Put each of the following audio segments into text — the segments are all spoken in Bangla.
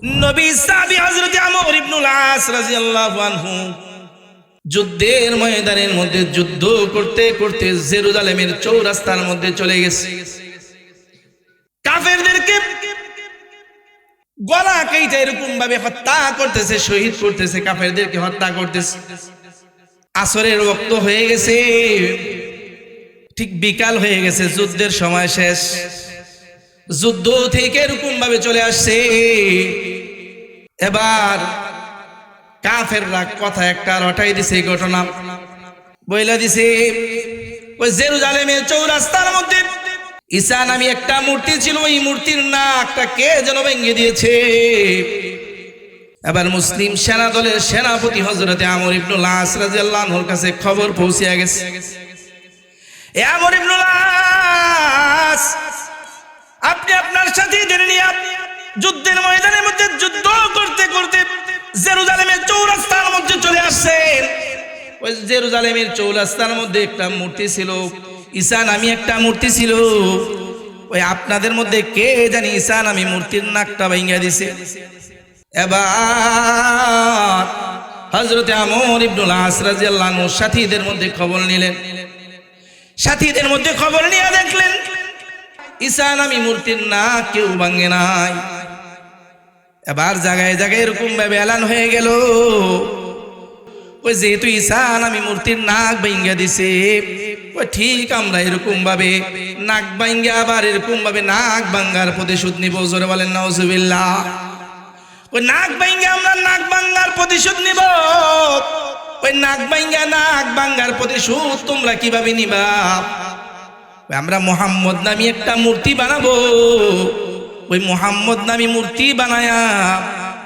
নবী সাহাবী হযরত আমর ইবনুল আস রাদিয়াল্লাহু আনহু যুদ্ধের ময়দানের মধ্যে যুদ্ধ করতে করতে জেরুজালেমের চৌরাস্তার মধ্যে চলে গেছে। কাফেরদেরকে গলা এরকম ভাবে হত্যা করতেছে, শহীদ করতেছে, কাফেরদেরকে হত্যা করতেছে। আসরের রক্ত হয়ে গেছে, ঠিক বিকাল হয়ে গেছে, যুদ্ধের সময় শেষ। যুদ্ধ থেকে এরকম ভাবে চলে আসছে। এবার কাফেররা কথা একটা রটাই দিছে ঘটনা। বইলা দিছে, ওই জেরুজালেমের চৌরাস্তার মধ্যে ঈসা নামে একটা মূর্তি ছিল, ওই মূর্তির নাকটা কে যেন ভেঙে দিয়েছে। এবার মুসলিম সেনা দলের সেনাপতি হজরতে আমর ইবনুল আস রাদিয়াল্লাহুর কাছে খবর পৌঁছে গেছে। আমর ইবনুল আস আপনি আপনার সাথে সাথীদের নিয়ে যুদ্ধের ময়দানের মধ্যে যুদ্ধ করতে করতে জেরুজালেমের চৌরাস্তার মধ্যে চলে আসছেন। ওই জেরুজালেমের চৌরাস্তার মধ্যে একটা মূর্তি ছিল। ঈসা নামি একটা মূর্তি ছিল। ওই আপনাদের মধ্যে কে জানি ঈসা নামি মূর্তির নাকটা ভেঙে দিছে। এবার হজরতে আমর ইবনুল আসরাজিয়াল্লাহ সাথীদের মধ্যে খবর নিলেন। সাথীদের মধ্যে খবর নিয়ে দেখলেন ঈসা নামি মূর্তির না কেউ ভাঙে নাই। এবার জায়গায় জায়গায় এরকম ভাবে এলান হয়ে গেল। ওই যেহেতু ঈসা নামি মূর্তির নাক ভাঙ্গা দিছে, ওই ঠিক আমরা এরকম ভাবে নাক ভাঙ্গা আবার এরকম ভাবে নাক ভাঙ্গার প্রতিশোধ নিব, জোরে বলেন, নাউজুবিল্লাহ। ওই নাক ভাঙ্গা আমরা নাক ভাঙ্গার প্রতিশোধ নিব। ওই নাক ভাঙ্গা নাক ভাঙ্গার প্রতিশোধ তোমরা কীভাবে নিবা? আমরা মোহাম্মদ নামি একটা মূর্তি বানাবো। ওই মোহাম্মদ নামি মূর্তি বানায়া,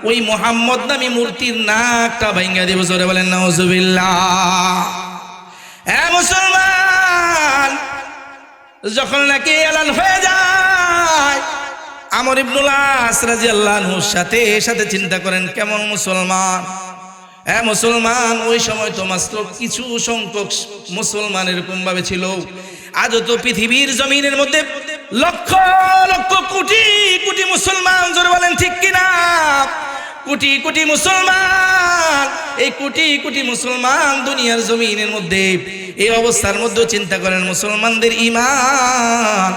ওই মোহাম্মদ নামি মূর্তির নাকটা ভাঙ্গা দেব, জোরে বলেন এ মুসলমান, যখন নাকি এলান হয়ে যায়, আমর ইবনুল আস রাদিয়াল্লাহুর সাথে সাথে চিন্তা করেন, কেমন মুসলমান? হ্যাঁ মুসলমান, ওই সময় তো কিছু সংখ্যক মুসলমান এরকম ভাবে ছিল। আজও তো পৃথিবীর জমিনের মধ্যে লক্ষ লক্ষ কোটি কোটি মুসলমান, জোরে বলেন ঠিক কিনা? কোটি কোটি মুসলমান, এই কোটি কোটি মুসলমান দুনিয়ার জমিনের মধ্যে এই অবস্থার মধ্যে চিন্তা করেন মুসলমানদের ইমান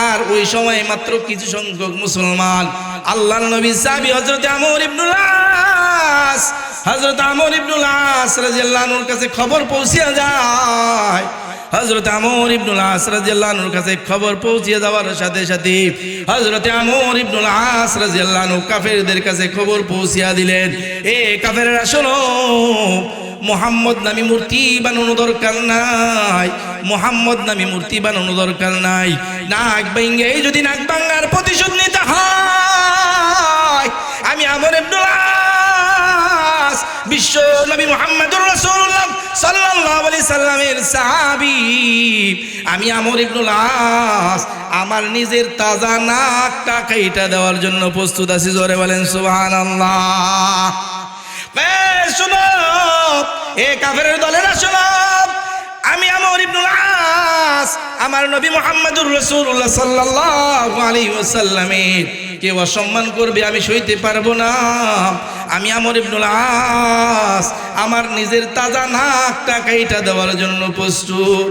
আর ওই সময় মাত্র কিছু সংখ্যক মুসলমান আল্লাহ নবী সাহাবী হযরত আমর ইবনুল আস, হযরত আমর ইবনুল আস রাদিয়াল্লাহুর কাছে খবর পৌঁছিয়া যায়। হযরত আমর ইবনুল আস কাছে খবর পৌঁছিয়ে যাওয়ার সাথে সাথে হযরত আমর ইবনুল আস কাফেরদের কাছে খবর পৌঁছিয়া দিলেন। এ কাফেররা, শোনো, মোহাম্মদ নামি মূর্তি বানানো দরকার নাই, মোহাম্মদ নামি মূর্তি বানানো দরকার নাই। নাক ভাঙ্গে যদি নাক ভাঙ্গার প্রতিশোধ নিতে হয়, আমি আমর বিশ্ব নবী মোহাম্মদুর রাসূলুল্লাহ সাল্লামের আমি আমর আমার নিজের তাজা নাকটা কাইটা দেওয়ার জন্য প্রস্তুত আছি, জোরে বলেন সুবহানাল্লাহ। এ কাফের দলেরা শুনো, আমি আমর ইবনুল আমার নবী মুহাম্মদুর রাসূলুল্লাহ সাল্লাল্লাহু আলাইহি কেউ অসম্মান করবে আমি সইতে পারব না। আমি আমর ইবনুল আস, আমার নিজের তাজা নাকটা কাইটা দেওয়ার জন্য প্রস্তুত।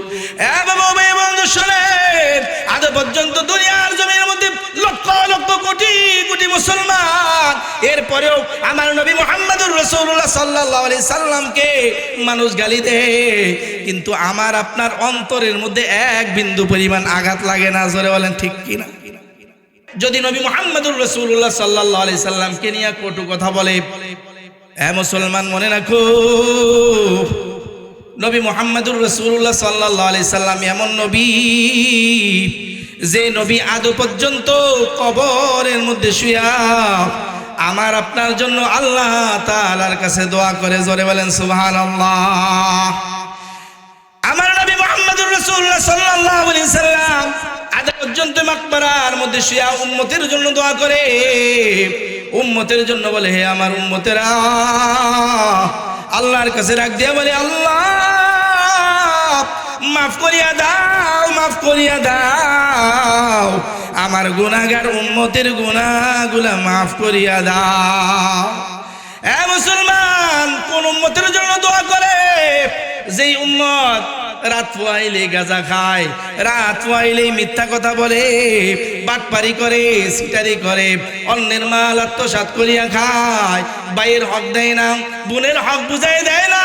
আজ পর্যন্ত দুনিয়ার জমির মধ্যে লক্ষ লক্ষ কোটি কোটি মুসলমান, এরপরেও আমার নবী মোহাম্মদুর রসুল্লাহ সাল্লাহ আলি সাল্লামকে মানুষ গালি দেয়। কিন্তু আমার আপনার অন্তরের মধ্যে এক বিন্দু পরিমাণ আঘাত লাগে না, জোরে বলেন ঠিক কিনা? যদি নবী মোহাম্মদুর রসুল্লাহ সাল্লাহ আলি সাল্লামকে নিয়ে কটু কথা বলে, এ মুসলমান, মনে রাখো, নবী মোহাম্মদুর রসুল্লাহ সাল্লাহ আলি সাল্লাম এমন নবী, যে নবী আদৌ পর্যন্ত কবরের মধ্যে শুয়া, আমার আপনার জন্য আল্লাহ তালার কাছে দোয়া করে, জোরে বলেন সুবহান আমার নবী মোহাম্মদুর রসুল্লাহ সাল্লাহ আলি সাল্লাম আজ পর্যন্ত মাকবারার মধ্যে শুয়া উম্মতের জন্য দোয়া করে। উম্মতের জন্য বলে, হে আমার উম্মতেরা, আল্লাহর কাছে রাখ দিয়া বলে, আল্লাহ, মাফ করিয়া দাও, মাফ করিয়া দাও। আমার গুনাহগার উম্মতের গুনাহগুলা মাফ করিয়া দাও। এ মুসলমান, কোন উম্মতের জন্য দোয়া করে? যেই উম্মত রাত পোয়াইলে গাজা খায়, রাত পোয়াইলে মিথ্যা কথা বলে, বাটপারি করে সিটারি করে, অন্যের মাল আত্মসাত করিয়া খায়। বাইয়ের হক দেয় না, বোনের হক বুঝাই দেয় না।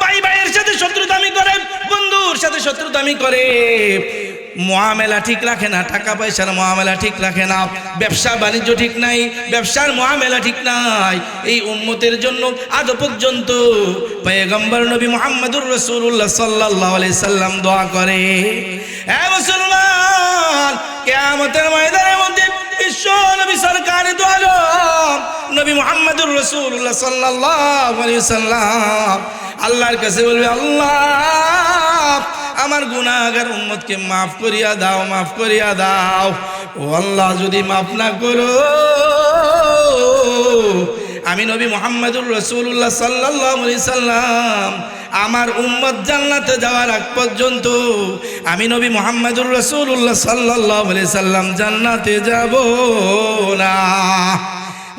ভাই ভাইয়ের সাথে শত্রুতামি করে, বন্ধুর সাথে শত্রুতামি করে। মহামেলা ঠিক রাখে না, টাকা পয়সার মহামেলা ঠিক রাখে না, ব্যবসা বাণিজ্য ঠিক নাই, ব্যবসার মহামেলা ঠিক নাই। এই উম্মতের জন্য আজ পর্যন্ত পয়গম্বর নবী মোহাম্মদুর রসুল্লাহ সাল্লাহ সাল্লাম দোয়া করে। এ মুসলমান, কেয়ামতের ময়দানের মধ্যে বিশ্ব নবী সরকার দোয়ালো নবী মোহাম্মদুর রসুল্লাহ সাল্লাহ সাল্লাম, আল্লাহর কাছে বলবে, আল্লাহ আমার গুনাহগার উম্মতকে মাফ করিয়া দাও, মাফ করিয়া দাও। ও আল্লাহ, যদি মাফ না করো। আমি নবী মোহাম্মদুর রসুল্লাহ সাল্লাহ সাল্লাম, আমার উম্মত জান্নাতে যাওয়ার আগ পর্যন্ত আমি নবী মোহাম্মদুর রসুল্লাহ সাল্লাহ সাল্লাম জান্নাতে যাব না।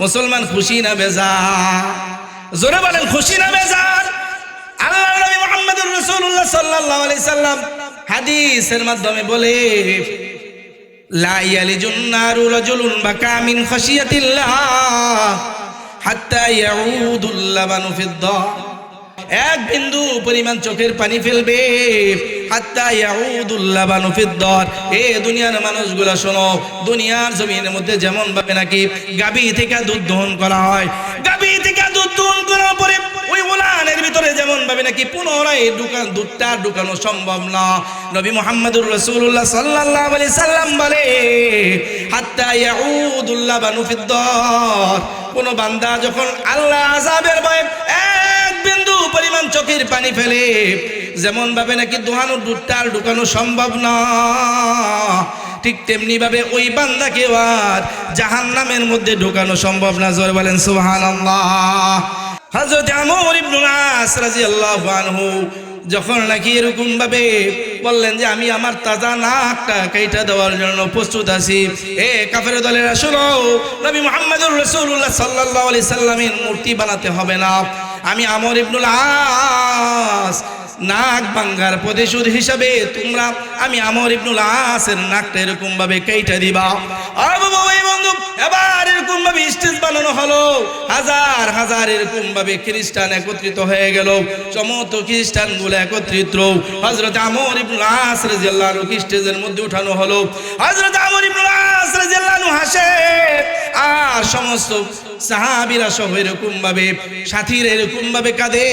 মুসলমান খুশি না বেজা জোরে বলেন, খুশি না বেজার? আল্লাহ নবী মুহাম্মদুর রাসূলুল্লাহ সাল্লাল্লাহু আলাইহি সাল্লাম হাদিসের মাধ্যমে বলে এক বিন্দু পরিমাণ চোখের পানি ফেলবে এ দুনিয়ার মানুষগুলো শোনো, দুনিয়ার জমিনের মধ্যে যেমন ভাবে নাকি গাবি থেকে দুধ দহন করা হয়। গাবি থেকে দুধ দহন করার পরে ওই যেমন ভাবে নাকি পুনরায় দোকান দুধটা ঢুকানো সম্ভব না। নবী মুহাম্মদুর রাসূলুল্লাহ সাল্লাল্লাহু আলাইহি সাল্লাম বলে, হাত্তা লাবানু ফিদ্দার। কোন বান্দা যখন আল্লাহ আযাবের ভয়ে এক বিন্দু পরিমাণ চোখের পানি ফেলে, যেমন ভাবে নাকি দোহানো দুধটা ঢুকানো সম্ভব না। ঠিক তেমনি ভাবে ওই বান্দাকে আর জাহান নামের মধ্যে ঢুকানো সম্ভব না। জোর বলেন, সুবহানাল্লাহ। হযরত আমর ইবনে নাস রাদিয়াল্লাহু আনহু যখন নাকি এরকম ভাবে বললেন যে, আমি আমার তাজা নাকটা কেটে দেওয়ার জন্য প্রস্তুত আছি। এ কাফের দলেরা, শোনো, নবী মুহাম্মদুর রাসূলুল্লাহ সাল্লাল্লাহু আলাইহি সাল্লামের মূর্তি বানাতে হবে না। আমি আমর ইবনুল আস নাক বাঙ্গার প্রতিশোধ হিসাবে তোমরা, আমি আমর ইবনুল আসের নাকটা এরকম ভাবে কেটে দিবা। আর বাবা এবার এরকম ভাবে স্টেজ বানানো হলো। হাজার হাজার এরকম ভাবে খ্রিস্টান একত্রিত হয়ে গেল। সমস্ত খ্রিস্টানগুলো একত্রিত। হজরত আমর ইবনুল আস রাদিয়াল্লাহু স্টেজের মধ্যে উঠানো হলো। হজরত আমর ইবনুল আস রাদিয়াল্লাহু হাসে। আর সমস্ত সাহাবিরা সহ এরকম ভাবে সাথীরা এরকম ভাবে কাঁদে।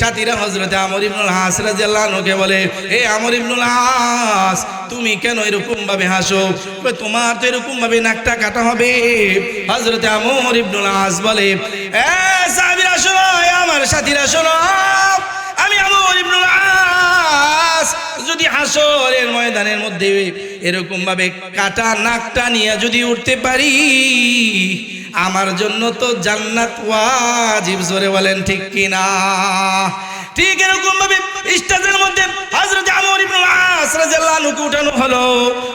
সাথীরা হজরতে আমর ইবনুল হাস রাদিয়াল্লাহুকে বলে, এ আমর ইবনুল হাস, তুমি কেন এরকম ভাবে হাসো তোমার তো এরকম ভাবে নাকটা কাটা হবে। হজরতে আমর ইবনুল হাস বলে, এ সাহাবীরা শোনো আমার সাথীরা শোনো, আমি আমর ইবনুল আস যদি হাসরের ময়দানের মধ্যে এরকম ভাবে কাটা নাকটা নিয়ে যদি উঠতে পারি আমার জন্য তো জান্নাত ওয়াজিব জোরে বলেন ঠিক কিনা? ঠিক এরকম ভাবে স্টেজের মধ্যে হযরত আমর ইবনুল আস রাদিয়াল্লাহু উঠানো হলো।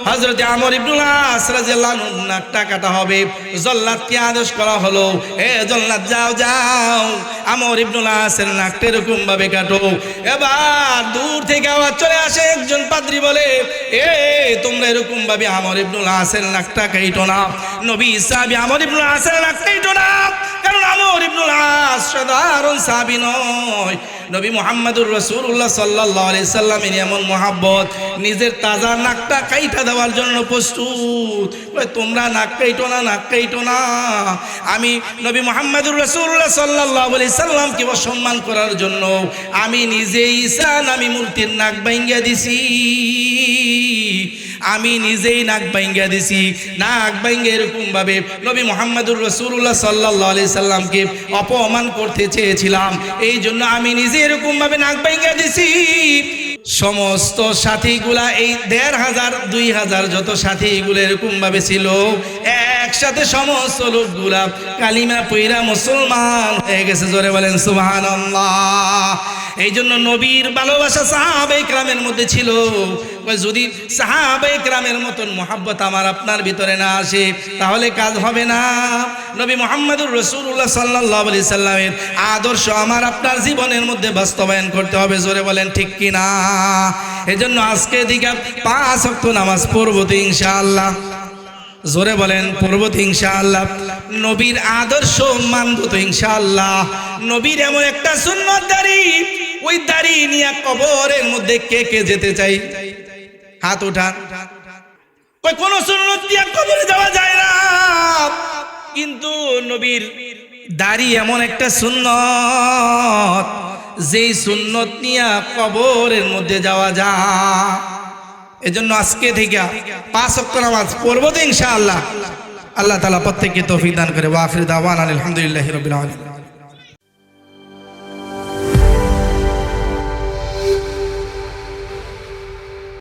হযরত আমর ইবনুল আস রাদিয়াল্লাহু নাকটা কাটা হবে। জল্লাদকে আদেশ করা হলো? এ জল্লাদ, যাও যাও। আমর ইবনুল আসের নাকটা এরকম ভাবে কাটো। এবার দূর থেকে আওয়াজ চলে আসে, একজন পাদ্রী বলে, এ, তোমরা এরকম ভাবে আমর ইবনুল আসের নাকটা কাইটো না। নবী সাহাবী, আমর ইবনুল আসের নাক কাইটো না। কারণ আমর ইবনুল আস সাধারণ সাহাবী নয়। নবী মুহাম্মদুর রাসূলুল্লাহ সাল্লাল্লাহু আলাইহি সাল্লামের এমন মহাব্বত, নিজের তাজা নাকটা কাইটা দেওয়ার জন্য প্রস্তুত। তোমরা নাক কাইটো না, নাক কাইটো না। আমি নবী মুহাম্মদুর রাসূলুল্লাহ সাল্লাল্লাহু আলাইহি সাল্লামকে সম্মান করার জন্য আমি নিজেই ঈসান আমি মূর্তির নাক ভাঙ্গিয়া দিছি। আমি নিজেই নাক ভাঙ্গিয়া দিছি। নাক ভাঙ্গে এরকম ভাবে নবী মোহাম্মদুর রসুল্লাহ সাল্লাহ আলি সাল্লামকে অপমান করতে চেয়েছিলাম। এই জন্য আমি নিজে এরকম ভাবে নাক ভাঙ্গিয়া দিছি। সমস্ত সাথীগুলা, এই দেড় হাজার, দুই হাজার যত সাথীগুলো এরকম ভাবে ছিল, একসাথে সমস্ত লোকগুলা কালিমা পইরা মুসলমান হয়ে গেছে। জোরে বলেন, সুবহানাল্লাহ। এই জন্য নবীর ভালোবাসা সাহাবে ক্রামের মধ্যে ছিল। যদি সাহাবাই গ্রামের মতন মোহাব্বত আমার আপনার ভিতরে না আসে, তাহলে কাজ হবে না। নবী মোহাম্মদুর রসুল্লাহ সাল্লাহ আলি সাল্লামের আদর্শ আমার আপনার জীবনের মধ্যে বাস্তবায়ন করতে হবে, জোরে বলেন ঠিক কি না এজন্য আজকে দিকে পাঁচ অক্ট নামাজ পড়ব তো ইনশাআল্লাহ। জোরে বলেন পর্বত ইনশাআল্লাহ। নবীর আদর্শ মানব তো ইনশাআল্লাহ। নবীর এমন একটা সুন্নত দাড়ি, ওই দাড়ি নিয়ে কবরের মধ্যে কে কে যেতে চাই? হাত উঠান ওই কোন কবরে যাওয়া যায় না। কিন্তু নবীর দাড়ি এমন একটা সুন্নত, যেই সুন্নত নিয়ে কবরের মধ্যে যাওয়া যায়। এজন্য আজকে থেকে পাঁচ অক্ট নামাজ পড়ব তো ইনশাআল্লাহ। আল্লাহ তালা প্রত্যেককে তৌফিক দান করে। ওয়াফির দাওয়ান আলহামদুলিল্লাহ রবিল আলম